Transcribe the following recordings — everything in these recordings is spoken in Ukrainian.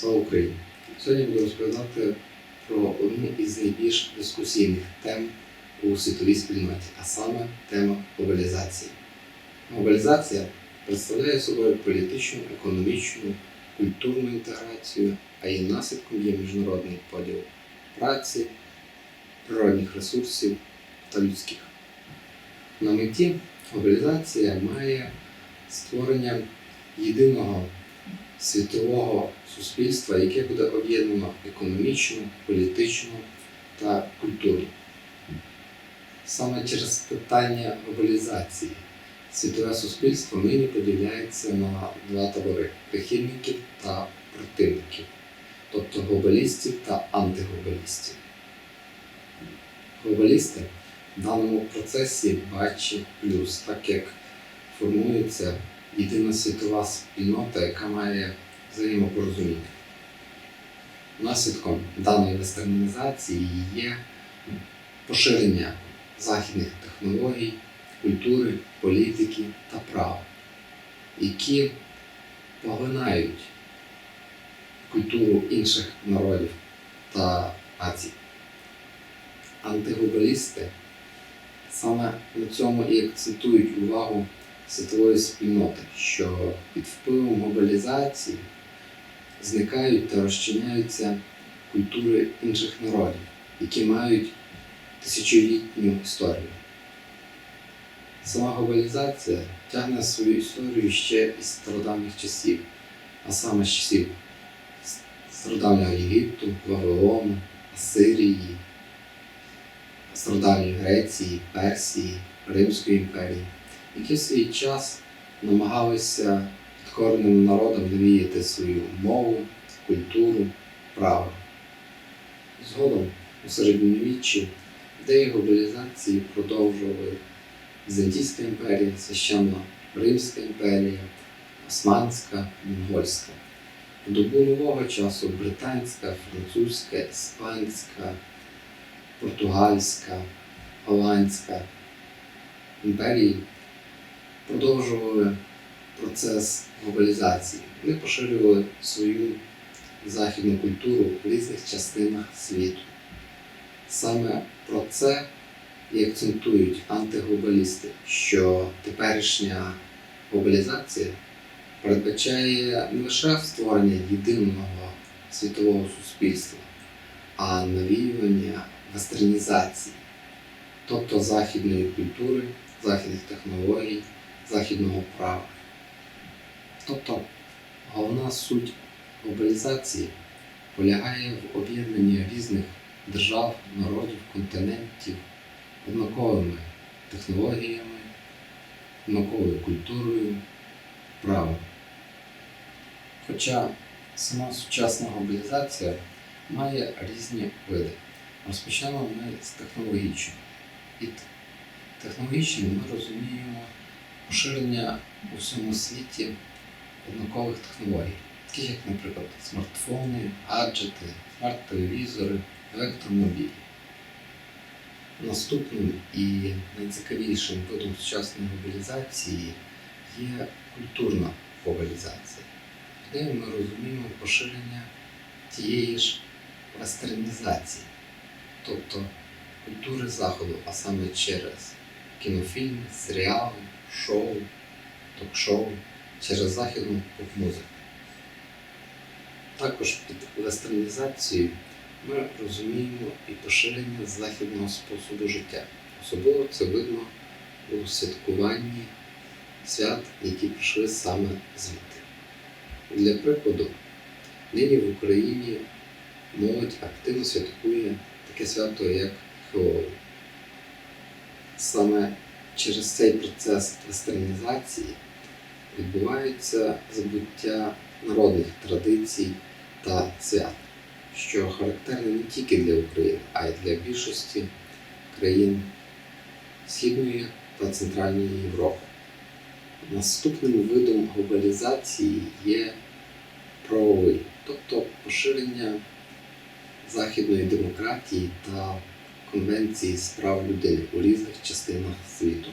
Слава Україні! Сьогодні буду розповідати про одну із найбільш дискусійних тем у світовій спільноті, а саме тема глобалізації. Глобалізація представляє собою політичну, економічну, культурну інтеграцію, а її наслідком є міжнародний поділ праці, природних ресурсів та людських. На меті глобалізація має створення єдиного світового суспільства, яке буде об'єднано економічно, політично та культурно. Саме через питання глобалізації світове суспільство нині поділяється на два табори прихильників та противників, тобто глобалістів та антиглобалістів. Глобалісти в даному процесі бачать плюс, так як формується єдина світова спільнота, яка має взаємопорозуміння. Наслідком даної вестернізації є поширення західних технологій, культури, політики та права, які поглинають культуру інших народів та націй. Антиглобалісти саме на цьому і акцентують увагу світової спільноти, що під впливом глобалізації зникають та розчиняються культури інших народів, які мають тисячолітню історію. Сама глобалізація тягне свою історію ще із стародавніх часів, а саме з часів стародавнього Єгипту, Вавилону, Асирії, стародавньої Греції, Персії, Римської імперії які в свій час намагалися підкореним народам навіяти свою мову, культуру, право. Згодом у середньовіччі ідеї глобалізації продовжували Візантійська імперія, священна Римська імперія, Османська, Монгольська. У добу нового часу британська, французька, іспанська, португальська, голландська імперії продовжували процес глобалізації. Вони поширювали свою західну культуру в різних частинах світу. Саме про це і акцентують антиглобалісти, що теперішня глобалізація передбачає не лише створення єдиного світового суспільства, а навіювання вестернізації, тобто західної культури, західних технологій західного права. Тобто головна суть глобалізації полягає в об'єднанні різних держав, народів, континентів однаковими технологіями, однаковою культурою, правом. Хоча сама сучасна глобалізація має різні види. Розпочнемо ми з технологічного. Під технологічним ми розуміємо поширення у всьому світі однакових технологій, таких як, наприклад, смартфони, гаджети, смарт-телевізори, електромобілі. Наступним і найцікавішим видом сучасної глобалізації є культурна глобалізація, де ми розуміємо поширення тієї ж вестернізації, тобто культури Заходу, а саме через кінофільми, серіали, шоу, ток-шоу через західну поп-музику. Також під вестернізацією ми розуміємо і поширення західного способу життя. Особливо це видно у святкуванні свят, які прийшли саме звідти. Для прикладу, нині в Україні молодь активно святкує таке свято, як Хеллоуін. Саме через цей процес вестернізації відбувається забуття народних традицій та свят, що характерне не тільки для України, а й для більшості країн Східної та Центральної Європи. Наступним видом глобалізації є правовий, тобто поширення західної демократії та Конвенції з прав людини у різних частинах світу.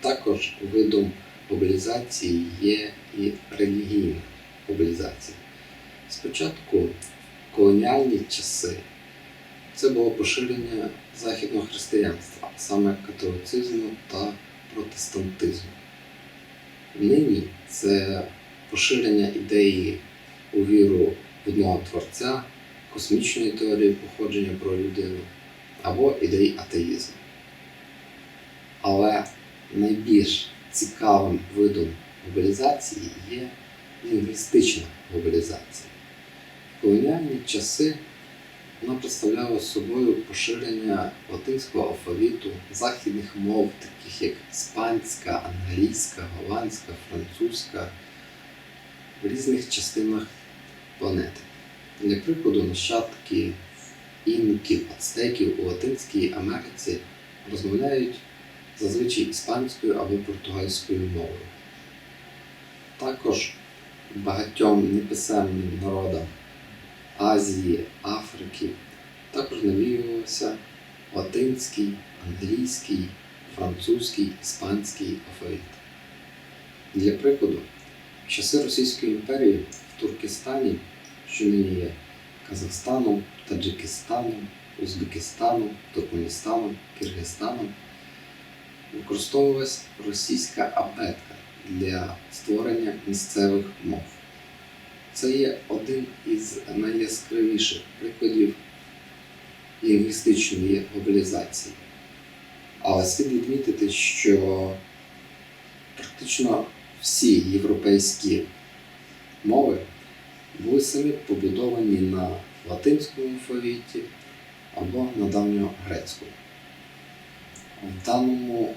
Також видом мобілізації є і релігійна мобілізація. Спочатку в колоніальні часи це було поширення західного християнства, саме католицизму та протестантизму. Нині це поширення ідеї у віру одного творця, космічної теорії походження про людину або ідей атеїзму. Але найбільш цікавим видом глобалізації є лінгвістична глобалізація. В колоніальні часи вона представляла собою поширення латинського алфавіту західних мов, таких як іспанська, англійська, голландська, французька в різних частинах планети. Для прикладу, нащадки інків, ацтеків у Латинській Америці розмовляють зазвичай іспанською або португальською мовою. Також багатьом неписемним народам Азії, Африки також навіювався латинський, англійський, французький, іспанський алфавіт. Для прикладу, в часи Російської імперії в Туркестані, що нині є Казахстаном, Таджикистаном, Узбекистаном, Туркменістаном, Киргизстаном, використовувалась російська абетка для створення місцевих мов. Це є один із найяскравіших прикладів лінгвістичної глобалізації. Але слід відмітити, що практично всі європейські мови були самі побудовані на латинському алфавіті або на давньогрецькому. В даному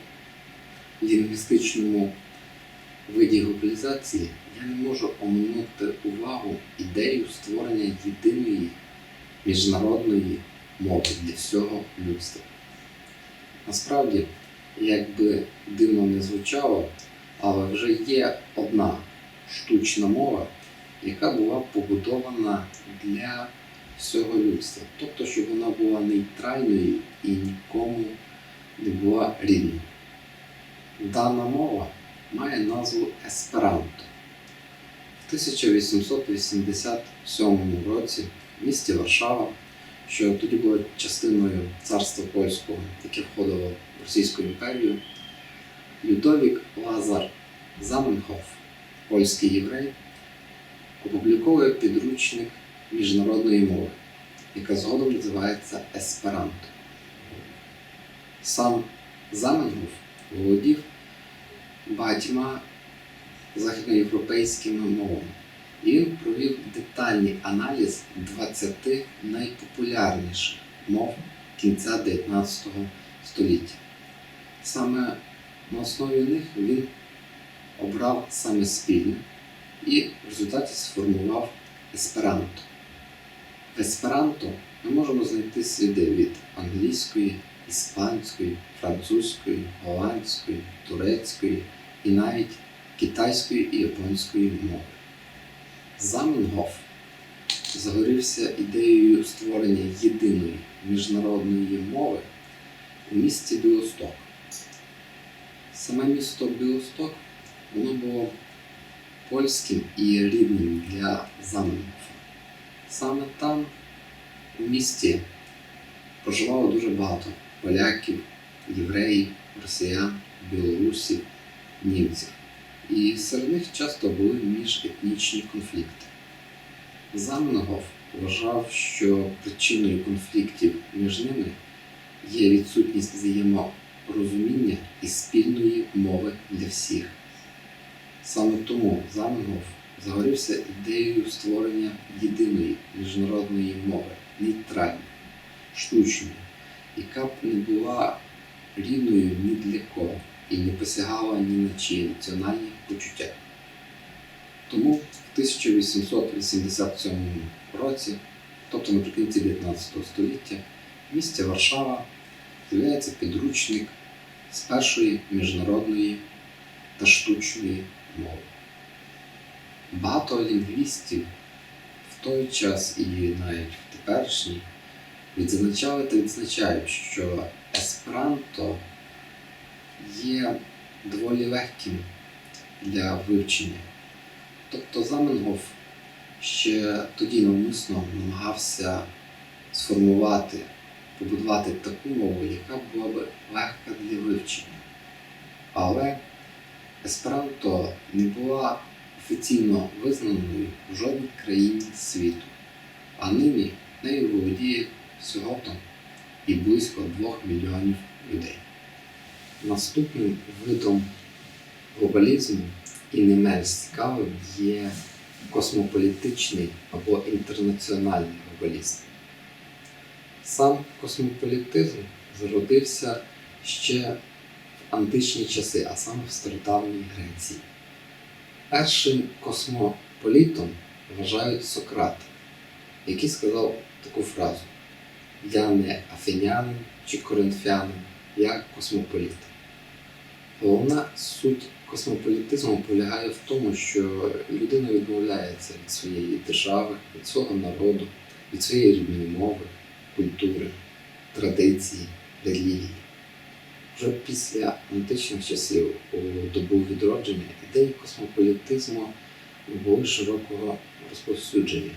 лінгвістичному виді глобалізації я не можу оминути увагу ідею створення єдиної міжнародної мови для всього людства. Насправді, як би дивно не звучало, але вже є одна штучна мова, яка була побудована для всього людства. Тобто, щоб вона була нейтральною і нікому не була рідною. Дана мова має назву Есперанто. В 1887 році в місті Варшава, що тоді було частиною царства польського, яке входило в Російську імперію, Людовік Лазар Заменхоф, польський єврей, опубліковує підручник міжнародної мови, яка згодом називається Есперанто. Сам Заменгоф володів багатьма західноєвропейськими мовами. І він провів детальний аналіз 20 найпопулярніших мов кінця 19 століття. Саме на основі них він обрав саме спільне і в результаті сформував есперанто. В есперанто ми можемо знайти сліди від англійської, іспанської, французької, голландської, турецької і навіть китайської і японської мови. Заменгоф загорівся ідеєю створення єдиної міжнародної мови у місті Білосток. Саме місто Білосток воно було польським і рідним для Заменгофа. Саме там у місті проживало дуже багато поляків, євреїв, росіян, білорусів, німців. І серед них часто були міжетнічні конфлікти. Заменгоф вважав, що причиною конфліктів між ними є відсутність взаєморозуміння і спільної мови для всіх. Саме тому Заменгоф загорівся ідеєю створення єдиної міжнародної мови, нейтральної, штучної, яка б не була рівною ні для кого і не посягала ні на чиї національні почуття. Тому в 1887 році, тобто наприкінці 19 століття, в місті Варшава з'являється підручник з першої міжнародної та штучної мови. Багато лінгвістів в той час і навіть в теперішній відзначали та відзначають, що есперанто є доволі легким для вивчення. Тобто Заменгоф ще тоді навмисно намагався сформувати, побудувати таку мову, яка була б легка для вивчення. Але есперанто не була офіційно визнаною в жодній країні світу, а нині нею володіє всього там і близько 2 мільйонів людей. Наступним видом глобалізму і не менш цікавим є космополітичний або інтернаціональний глобалізм. Сам космополітизм зародився ще античні часи, а саме в стародавній Греції. Першим космополітом вважають Сократа, який сказав таку фразу: Я не афінянин чи коринфянин, я космополіт. Головна суть космополітизму полягає в тому, що людина відмовляється від своєї держави, від свого народу, від своєї рідної мови, культури, традиції, релігії. Вже після античних часів у добу відродження ідеї космополітизму набули широкого розповсюдження.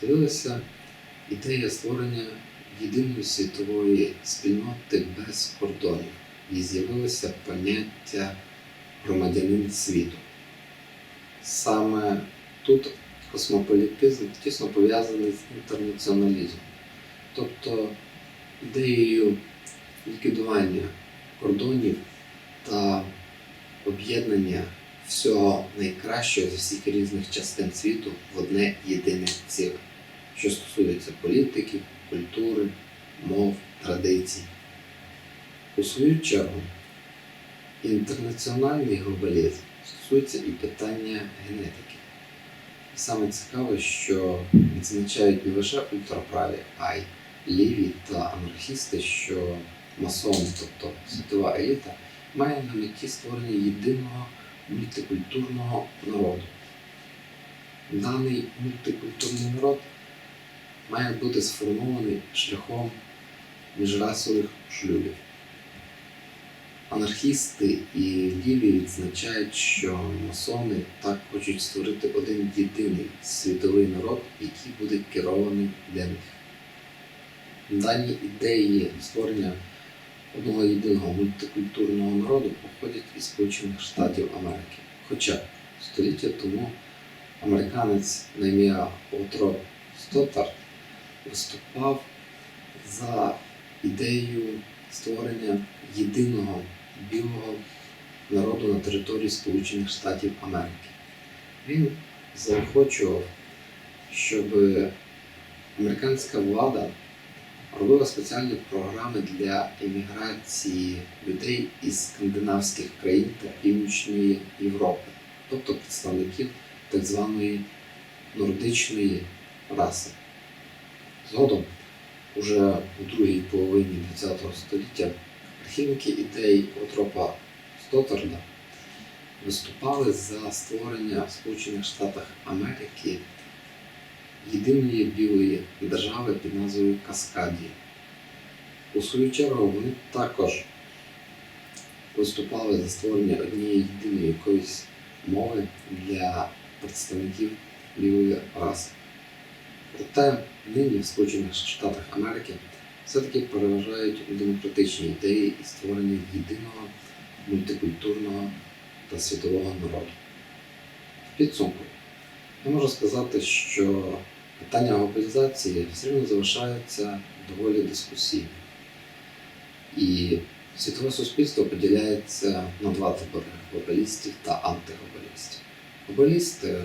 З'явилася ідея створення єдиної світової спільноти без кордонів і з'явилося поняття громадянин світу. Саме тут космополітизм тісно пов'язаний з інтернаціоналізмом, тобто ідеєю ліквідування кордонів та об'єднання всього найкращого з всіх різних частин світу в одне єдине ціле, що стосується політики, культури, мов, традицій. У свою чергу, інтернаціональний глобалізм стосується і питання генетики. Саме цікаве, що відзначають не лише ультраправі, а й ліві та анархісти, що масон, тобто світова еліта, має на меті створення єдиного мультикультурного народу. Даний мультикультурний народ має бути сформований шляхом міжрасових шлюбів. Анархісти і ліві відзначають, що масони так хочуть створити один єдиний світовий народ, який буде керований для них. Дані ідеї створення одного єдиного мультикультурного народу походять із Сполучених Штатів Америки. Хоча століття тому американець на ім'я Отро Стоттард виступав за ідеєю створення єдиного білого народу на території Сполучених Штатів Америки. Він заохочував, щоб американська влада робила спеціальні програми для еміграції людей із скандинавських країн та Північної Європи, тобто представників так званої нордичної раси. Згодом, уже у другій половині ХХ століття, прихильники ідей Отропа Стотарда виступали за створення в Сполучених Штатах Америки єдиної білої держави під назвою Каскадія. У свою чергу вони також виступали за створення однієї єдиної якоїсь мови для представників білої раси. Проте нині в Сполучених Штатах Америки все-таки переважають демократичні ідеї і створення єдиного мультикультурного та світового народу. В підсумку я можу сказати, що питання глобалізації все одно залишається доволі дискусійним. І світове суспільство поділяється на два табори глобалістів та антиглобалістів. Глобалісти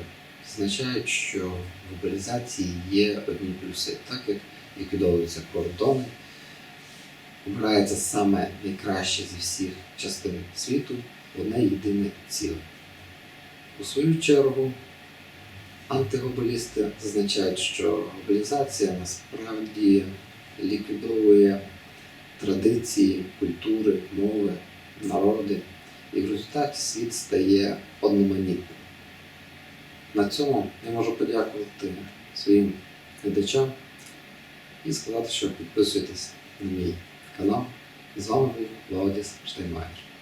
означають, що в глобалізації є одні плюси, так як ліквідовуються кордони, обирається саме найкраще зі всіх частин світу одне єдине ціле. У свою чергу, антиглобалісти зазначають, що глобалізація насправді ліквідовує традиції, культури, мови, народи, і в результаті світ стає одноманітним. На цьому я можу подякувати своїм глядачам і сказати, що підписуйтесь на мій канал. З вами був Владіс Штайнмаєр.